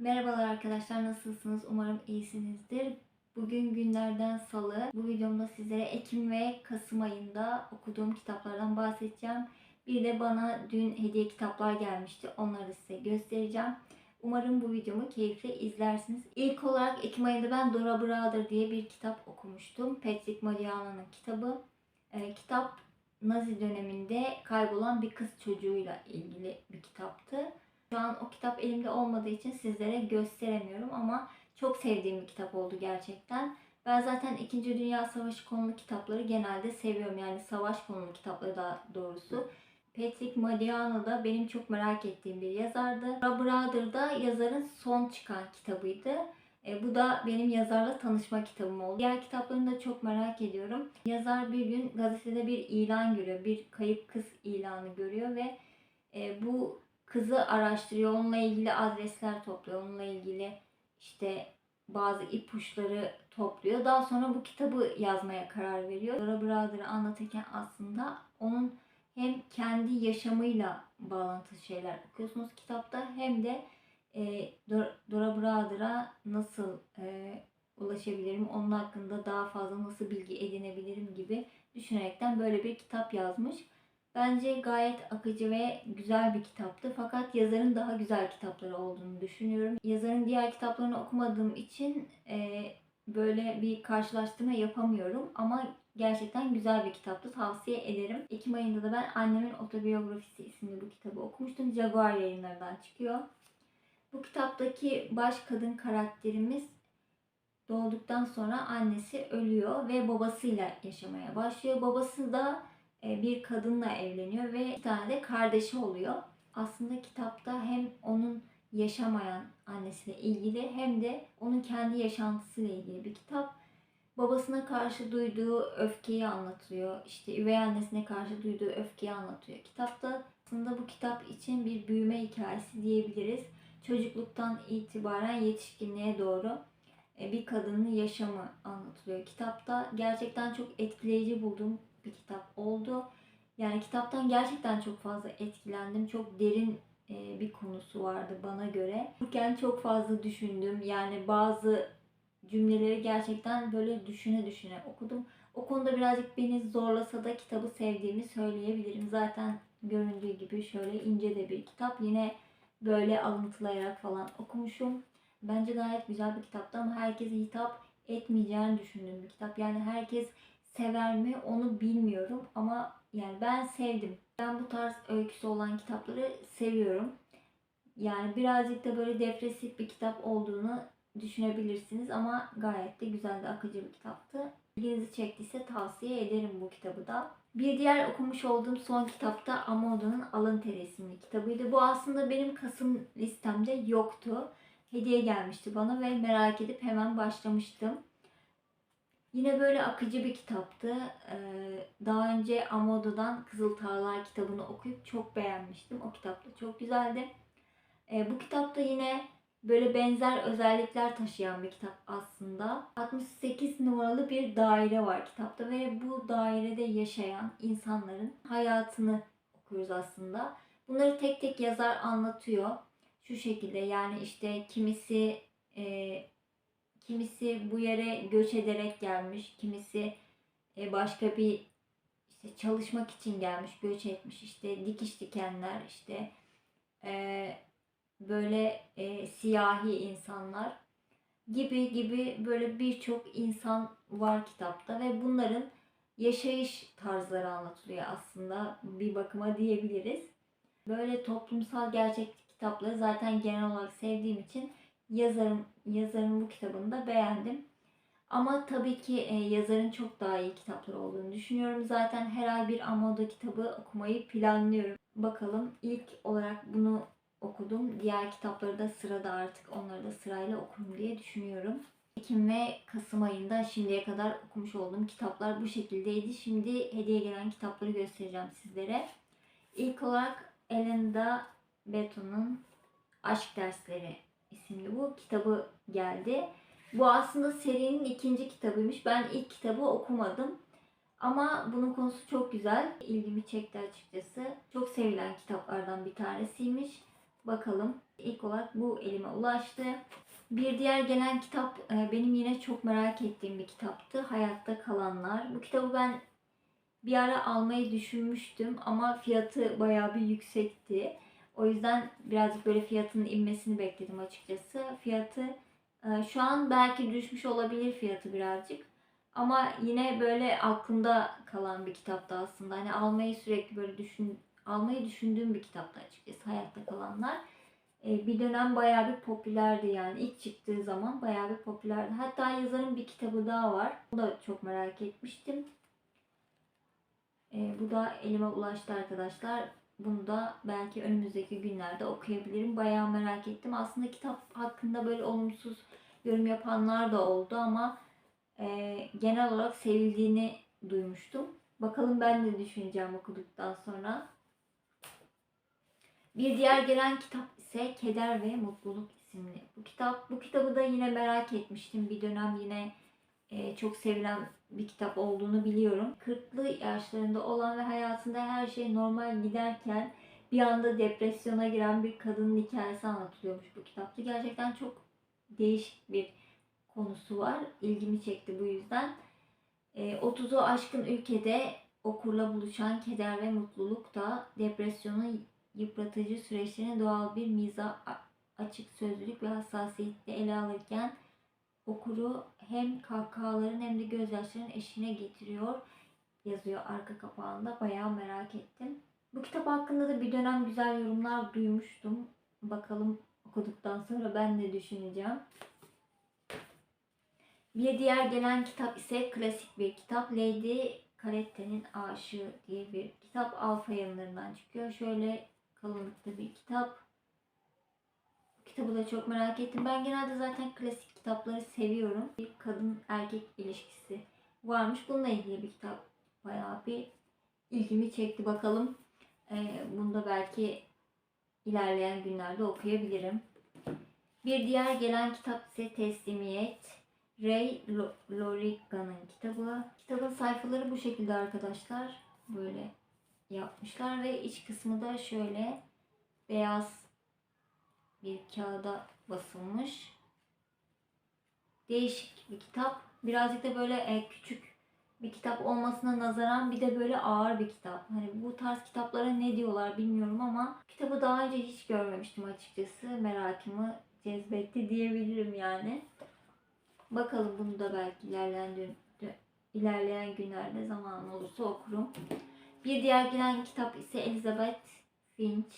Merhabalar arkadaşlar nasılsınız? Umarım iyisinizdir. Bugün günlerden salı. Bu videomda sizlere Ekim ve Kasım ayında okuduğum kitaplardan bahsedeceğim. Bir de bana dün hediye kitaplar gelmişti. Onları size göstereceğim. Umarım bu videomu keyifle izlersiniz. İlk olarak Ekim ayında ben Dora Brother diye bir kitap okumuştum. Patrick Modiano'nun kitabı. Ee, kitap Nazi döneminde kaybolan bir kız çocuğuyla ilgili bir kitaptı. Şu an o kitap elimde olmadığı için sizlere gösteremiyorum ama çok sevdiğim bir kitap oldu gerçekten. Ben zaten 2. Dünya Savaşı konulu kitapları genelde seviyorum. Yani savaş konulu kitapları daha doğrusu. Patrick Modiano da benim çok merak ettiğim bir yazardı. Brother da yazarın son çıkan kitabıydı. E, bu da benim yazarla tanışma kitabım oldu. Diğer kitaplarını da çok merak ediyorum. Yazar bir gün gazetede bir ilan görüyor. Bir kayıp kız ilanı görüyor ve e, bu kızı araştırıyor. Onunla ilgili adresler topluyor. Onunla ilgili işte bazı ipuçları topluyor. Daha sonra bu kitabı yazmaya karar veriyor. Dora Brother'ı anlatırken aslında onun hem kendi yaşamıyla bağlantılı şeyler okuyorsunuz kitapta hem de e, Dor- Dora Brother'a nasıl e, ulaşabilirim, onun hakkında daha fazla nasıl bilgi edinebilirim gibi düşünerekten böyle bir kitap yazmış. Bence gayet akıcı ve güzel bir kitaptı. Fakat yazarın daha güzel kitapları olduğunu düşünüyorum. Yazarın diğer kitaplarını okumadığım için e, böyle bir karşılaştırma yapamıyorum. Ama gerçekten güzel bir kitaptı. Tavsiye ederim. Ekim ayında da ben Annemin Otobiyografisi isimli bu kitabı okumuştum. Jaguar yayınlarından çıkıyor. Bu kitaptaki baş kadın karakterimiz doğduktan sonra annesi ölüyor ve babasıyla yaşamaya başlıyor. Babası da bir kadınla evleniyor ve bir tane de kardeşi oluyor. Aslında kitapta hem onun yaşamayan annesiyle ilgili hem de onun kendi yaşantısıyla ilgili bir kitap. Babasına karşı duyduğu öfkeyi anlatıyor. İşte üvey annesine karşı duyduğu öfkeyi anlatıyor. Kitapta aslında bu kitap için bir büyüme hikayesi diyebiliriz. Çocukluktan itibaren yetişkinliğe doğru e, bir kadının yaşamı anlatılıyor. Kitapta gerçekten çok etkileyici bulduğum bir kitap oldu. Yani kitaptan gerçekten çok fazla etkilendim. Çok derin e, bir konusu vardı bana göre. Okurken çok fazla düşündüm. Yani bazı cümleleri gerçekten böyle düşüne düşüne okudum. O konuda birazcık beni zorlasa da kitabı sevdiğimi söyleyebilirim. Zaten göründüğü gibi şöyle ince de bir kitap. Yine böyle alıntılayarak falan okumuşum. Bence gayet güzel bir kitaptı ama herkese hitap etmeyeceğini düşündüğüm bir kitap. Yani herkes sever mi onu bilmiyorum ama yani ben sevdim. Ben bu tarz öyküsü olan kitapları seviyorum. Yani birazcık da böyle depresif bir kitap olduğunu düşünebilirsiniz ama gayet de güzel de akıcı bir kitaptı. İlginizi çektiyse tavsiye ederim bu kitabı da. Bir diğer okumuş olduğum son kitap da Amodo'nun Alın Teri kitabıydı. Bu aslında benim Kasım listemde yoktu. Hediye gelmişti bana ve merak edip hemen başlamıştım. Yine böyle akıcı bir kitaptı. Ee, Daha önce Amodo'dan Kızıl Tağlar kitabını okuyup çok beğenmiştim. O kitap da çok güzeldi. Ee, Bu kitapta yine böyle benzer özellikler taşıyan bir kitap aslında. 68 numaralı bir daire var kitapta ve bu dairede yaşayan insanların hayatını okuyoruz aslında. Bunları tek tek yazar anlatıyor. Şu şekilde yani işte kimisi e, kimisi bu yere göç ederek gelmiş, kimisi e, başka bir işte çalışmak için gelmiş, göç etmiş, işte dikiş dikenler, işte e, böyle e, siyahi insanlar gibi gibi böyle birçok insan var kitapta ve bunların yaşayış tarzları anlatılıyor aslında bir bakıma diyebiliriz. Böyle toplumsal gerçeklik kitapları zaten genel olarak sevdiğim için yazarın yazarın bu kitabını da beğendim. Ama tabii ki e, yazarın çok daha iyi kitapları olduğunu düşünüyorum. Zaten her ay bir Amodo kitabı okumayı planlıyorum. Bakalım ilk olarak bunu okudum. Diğer kitapları da sırada artık onları da sırayla okurum diye düşünüyorum. Ekim ve Kasım ayında şimdiye kadar okumuş olduğum kitaplar bu şekildeydi. Şimdi hediye gelen kitapları göstereceğim sizlere. İlk olarak Elenda Beton'un Aşk Dersleri isimli bu kitabı geldi. Bu aslında serinin ikinci kitabıymış. Ben ilk kitabı okumadım. Ama bunun konusu çok güzel. İlgimi çekti açıkçası. Çok sevilen kitaplardan bir tanesiymiş. Bakalım. İlk olarak bu elime ulaştı. Bir diğer gelen kitap e, benim yine çok merak ettiğim bir kitaptı. Hayatta Kalanlar. Bu kitabı ben bir ara almayı düşünmüştüm ama fiyatı bayağı bir yüksekti. O yüzden birazcık böyle fiyatının inmesini bekledim açıkçası. Fiyatı e, şu an belki düşmüş olabilir fiyatı birazcık. Ama yine böyle aklımda kalan bir kitaptı aslında. Hani almayı sürekli böyle düşün almayı düşündüğüm bir kitaptı açıkçası Hayatta Kalanlar. E, bir dönem bayağı bir popülerdi yani. ilk çıktığı zaman bayağı bir popülerdi. Hatta yazarın bir kitabı daha var. Onu da çok merak etmiştim. E, bu da elime ulaştı arkadaşlar. Bunu da belki önümüzdeki günlerde okuyabilirim. Bayağı merak ettim. Aslında kitap hakkında böyle olumsuz yorum yapanlar da oldu ama e, genel olarak sevildiğini duymuştum. Bakalım ben de düşüneceğim okuduktan sonra. Bir diğer gelen kitap ise Keder ve Mutluluk isimli. Bu kitap bu kitabı da yine merak etmiştim. Bir dönem yine e, çok sevilen bir kitap olduğunu biliyorum. 40'lı yaşlarında olan ve hayatında her şey normal giderken bir anda depresyona giren bir kadının hikayesi anlatılıyormuş bu kitapta. Gerçekten çok değişik bir konusu var. İlgimi çekti bu yüzden. E, 30'u aşkın ülkede okurla buluşan keder ve mutluluk da depresyonun yıpratıcı süreçlerini doğal bir miza açık sözlülük ve hassasiyetle ele alırken okuru hem kahkahaların hem de gözyaşlarının eşine getiriyor yazıyor arka kapağında. Bayağı merak ettim. Bu kitap hakkında da bir dönem güzel yorumlar duymuştum. Bakalım okuduktan sonra ben ne düşüneceğim. Bir diğer gelen kitap ise klasik bir kitap. Lady Carette'nin Aşığı diye bir kitap. Alfa yayınlarından çıkıyor. Şöyle kalınlıkta bir kitap. Kitabı da çok merak ettim. Ben genelde zaten klasik kitapları seviyorum. Bir kadın erkek ilişkisi varmış. Bununla ilgili bir kitap. Bayağı bir ilgimi çekti. Bakalım ee, bunu da belki ilerleyen günlerde okuyabilirim. Bir diğer gelen kitap ise Teslimiyet. Ray Loriga'nın kitabı. Kitabın sayfaları bu şekilde arkadaşlar. Böyle yapmışlar ve iç kısmı da şöyle beyaz bir kağıda basılmış. Değişik bir kitap. Birazcık da böyle e, küçük bir kitap olmasına nazaran bir de böyle ağır bir kitap. Hani bu tarz kitaplara ne diyorlar bilmiyorum ama kitabı daha önce hiç görmemiştim açıkçası. Merakımı cezbetti diyebilirim yani. Bakalım bunu da belki ilerleyen, ilerleyen günlerde zaman olursa okurum. Bir diğer gelen kitap ise Elizabeth Finch,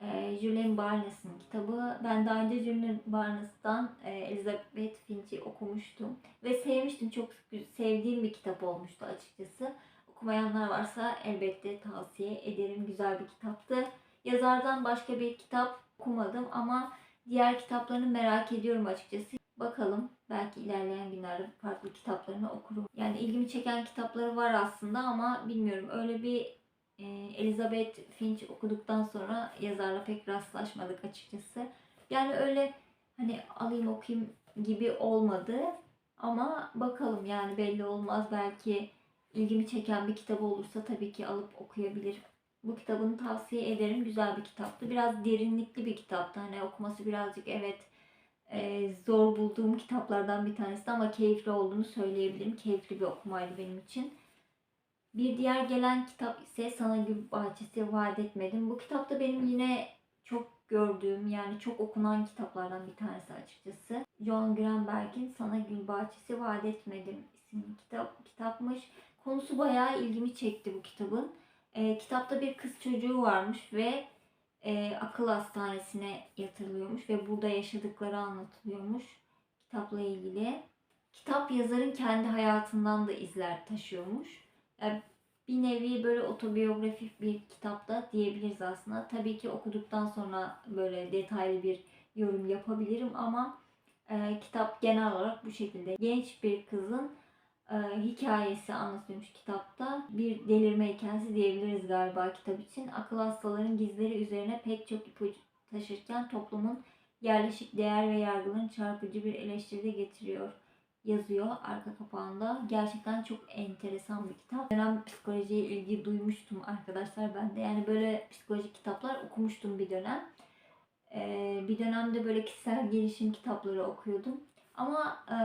e, Julian Barnes'ın kitabı. Ben daha önce Julian Barnes'tan e, Elizabeth Finch'i okumuştum ve sevmiştim. Çok sevdiğim bir kitap olmuştu açıkçası. Okumayanlar varsa elbette tavsiye ederim. Güzel bir kitaptı. Yazardan başka bir kitap okumadım ama diğer kitaplarını merak ediyorum açıkçası. Bakalım belki ilerleyen günlerde farklı kitaplarını okurum. Yani ilgimi çeken kitapları var aslında ama bilmiyorum öyle bir e, Elizabeth Finch okuduktan sonra yazarla pek rastlaşmadık açıkçası. Yani öyle hani alayım okuyayım gibi olmadı. Ama bakalım yani belli olmaz. Belki ilgimi çeken bir kitap olursa tabii ki alıp okuyabilirim. Bu kitabını tavsiye ederim. Güzel bir kitaptı. Biraz derinlikli bir kitaptı. Hani okuması birazcık evet e, zor bulduğum kitaplardan bir tanesi ama keyifli olduğunu söyleyebilirim. Keyifli bir okumaydı benim için. Bir diğer gelen kitap ise Sana Gül Bahçesi Vaat Etmedim. Bu kitapta benim yine çok gördüğüm yani çok okunan kitaplardan bir tanesi açıkçası. John Greenberg'in Sana Gül Bahçesi Vaat Etmedim isimli kitap, kitapmış. Konusu bayağı ilgimi çekti bu kitabın. E, kitapta bir kız çocuğu varmış ve e, akıl hastanesine yatırılıyormuş ve burada yaşadıkları anlatılıyormuş kitapla ilgili. Kitap yazarın kendi hayatından da izler taşıyormuş. Bir nevi böyle otobiyografik bir kitapta diyebiliriz aslında. Tabii ki okuduktan sonra böyle detaylı bir yorum yapabilirim ama e, kitap genel olarak bu şekilde. Genç bir kızın e, hikayesi anlatılmış kitapta. Bir delirme hikayesi diyebiliriz galiba kitap için. Akıl hastaların gizleri üzerine pek çok ipucu taşırken toplumun yerleşik değer ve yargıların çarpıcı bir eleştiride getiriyor yazıyor arka kapağında. Gerçekten çok enteresan bir kitap. Dönem psikolojiye ilgi duymuştum arkadaşlar ben de. Yani böyle psikolojik kitaplar okumuştum bir dönem. Ee, bir dönemde böyle kişisel gelişim kitapları okuyordum. Ama e,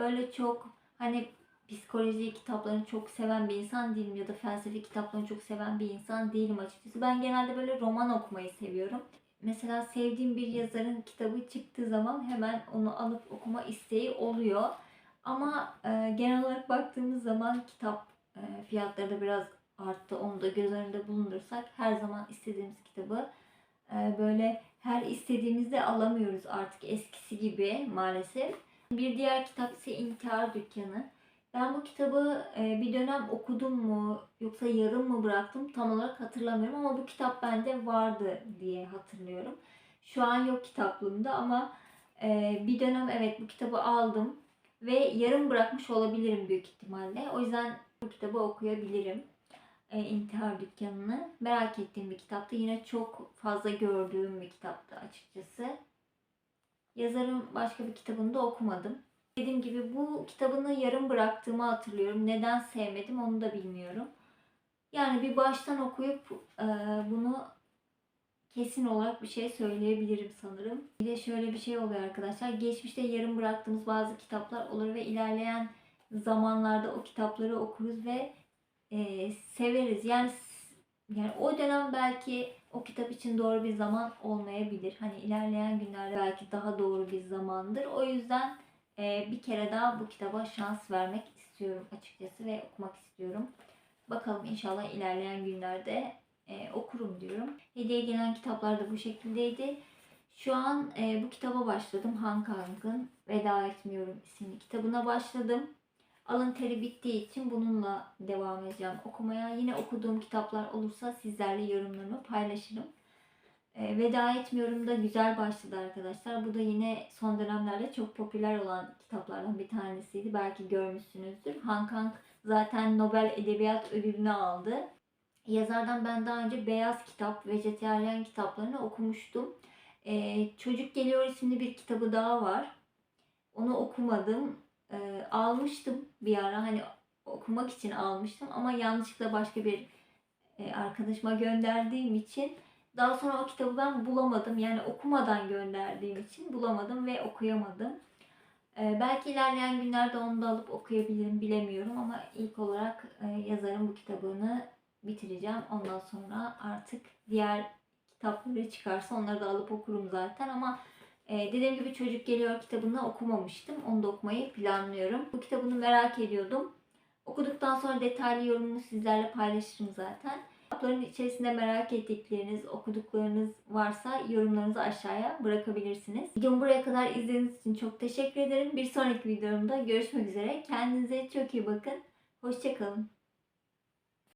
öyle çok hani psikoloji kitaplarını çok seven bir insan değilim ya da felsefi kitaplarını çok seven bir insan değilim açıkçası. Ben genelde böyle roman okumayı seviyorum. Mesela sevdiğim bir yazarın kitabı çıktığı zaman hemen onu alıp okuma isteği oluyor. Ama e, genel olarak baktığımız zaman kitap e, fiyatları da biraz arttı. Onu da göz önünde bulundursak her zaman istediğimiz kitabı e, böyle her istediğimizde alamıyoruz artık eskisi gibi maalesef. Bir diğer kitap ise İntihar Dükkanı. Ben bu kitabı e, bir dönem okudum mu yoksa yarım mı bıraktım tam olarak hatırlamıyorum ama bu kitap bende vardı diye hatırlıyorum. Şu an yok kitaplığımda ama e, bir dönem evet bu kitabı aldım ve yarım bırakmış olabilirim büyük ihtimalle. O yüzden bu kitabı okuyabilirim. E, İntihar Dükkanı'nı. Merak ettiğim bir kitaptı. Yine çok fazla gördüğüm bir kitaptı açıkçası. Yazarın başka bir kitabını da okumadım. Dediğim gibi bu kitabını yarım bıraktığımı hatırlıyorum. Neden sevmedim onu da bilmiyorum. Yani bir baştan okuyup e, bunu kesin olarak bir şey söyleyebilirim sanırım. Bir de şöyle bir şey oluyor arkadaşlar. Geçmişte yarım bıraktığımız bazı kitaplar olur ve ilerleyen zamanlarda o kitapları okuruz ve e, severiz. Yani yani o dönem belki o kitap için doğru bir zaman olmayabilir. Hani ilerleyen günlerde belki daha doğru bir zamandır. O yüzden e, bir kere daha bu kitaba şans vermek istiyorum açıkçası ve okumak istiyorum. Bakalım inşallah ilerleyen günlerde e, okurum diyorum. Hediye gelen kitaplar da bu şekildeydi. Şu an e, bu kitaba başladım. Han Kang'ın Veda Etmiyorum isimli kitabına başladım. Alın teri bittiği için bununla devam edeceğim okumaya. Yine okuduğum kitaplar olursa sizlerle yorumlarımı paylaşırım. E, Veda Etmiyorum da güzel başladı arkadaşlar. Bu da yine son dönemlerde çok popüler olan kitaplardan bir tanesiydi. Belki görmüşsünüzdür. Han Kang zaten Nobel Edebiyat Ödülünü aldı. Yazardan ben daha önce Beyaz Kitap, Vejeteryan kitaplarını okumuştum. Ee, Çocuk Geliyor isimli bir kitabı daha var. Onu okumadım. Ee, almıştım bir ara hani okumak için almıştım ama yanlışlıkla başka bir e, arkadaşıma gönderdiğim için daha sonra o kitabı ben bulamadım. Yani okumadan gönderdiğim için bulamadım ve okuyamadım. Ee, belki ilerleyen günlerde onu da alıp okuyabilirim bilemiyorum ama ilk olarak e, yazarın bu kitabını bitireceğim. Ondan sonra artık diğer kitapları çıkarsa onları da alıp okurum zaten ama e, dediğim gibi Çocuk Geliyor kitabını okumamıştım. Onu da okumayı planlıyorum. Bu kitabını merak ediyordum. Okuduktan sonra detaylı yorumunu sizlerle paylaşırım zaten. Kitapların içerisinde merak ettikleriniz, okuduklarınız varsa yorumlarınızı aşağıya bırakabilirsiniz. Videomu buraya kadar izlediğiniz için çok teşekkür ederim. Bir sonraki videomda görüşmek üzere. Kendinize çok iyi bakın. Hoşçakalın.